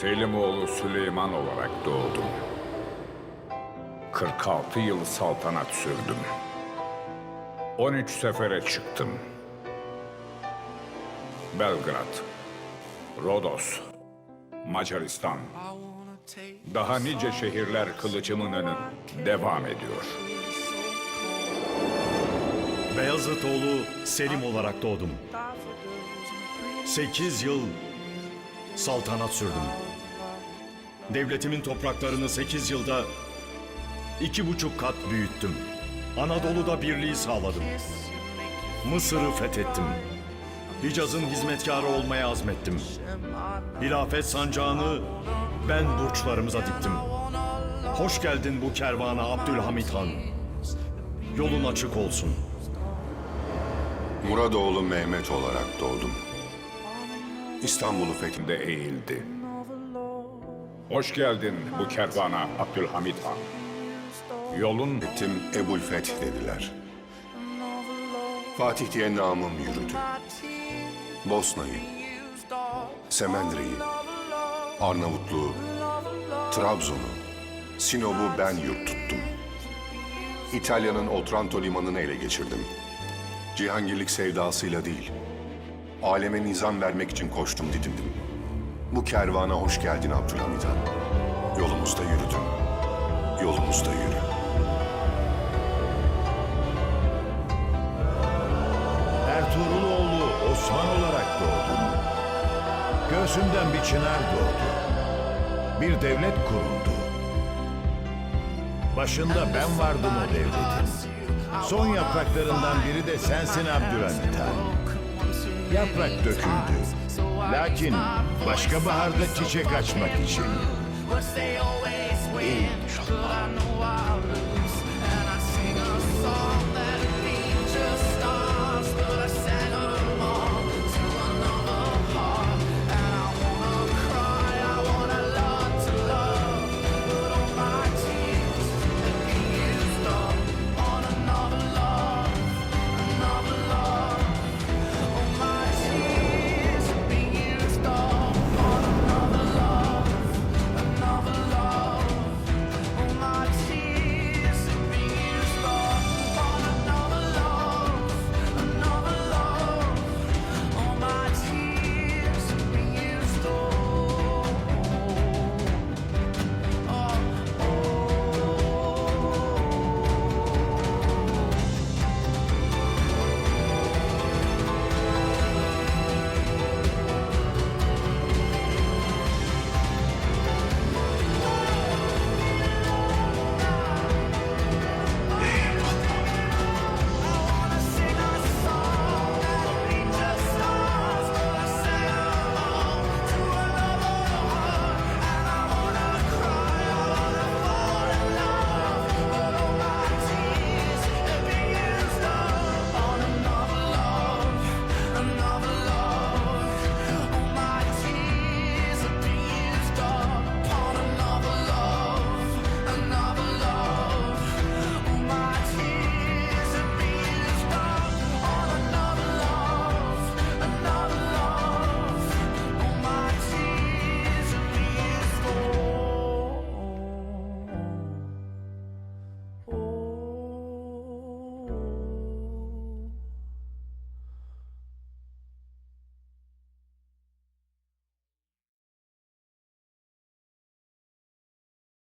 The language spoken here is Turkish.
Selimoğlu Süleyman olarak doğdum. 46 yıl saltanat sürdüm. 13 sefere çıktım. Belgrad, Rodos, Macaristan, daha nice şehirler kılıcımın önün devam ediyor. Beyazıtoğlu Selim olarak doğdum. Sekiz yıl saltanat sürdüm. Devletimin topraklarını sekiz yılda iki buçuk kat büyüttüm. Anadolu'da birliği sağladım. Mısır'ı fethettim. Hicaz'ın hizmetkarı olmaya azmettim. Hilafet sancağını ben burçlarımıza diktim. Hoş geldin bu kervana Abdülhamit Han. Yolun açık olsun. Muradoğlu Mehmet olarak doğdum. İstanbul'u fethin de eğildi. Hoş geldin bu kervana Abdülhamit Han. Yolun ettim Ebul Feth dediler. Fatih diye namım yürüdü. Bosna'yı, Semendre'yi, Arnavutluğu, Trabzon'u, Sinop'u ben yurt tuttum. İtalya'nın Otranto limanını ele geçirdim. Cihangirlik sevdasıyla değil, aleme nizam vermek için koştum didindim. Bu kervana hoş geldin Abdülhamit Han. Yolumuzda yürüdüm, yolumuzda yürü. Ertuğruloğlu Osman olarak doğdum. Göğsümden bir çınar doğdu. Bir devlet kuruldu. Başında ben vardım o devletin. Son yapraklarından biri de sensin Abdülhamit Han. Yaprak döküldü. Lakin başka baharda çiçek açmak için. İnşallah.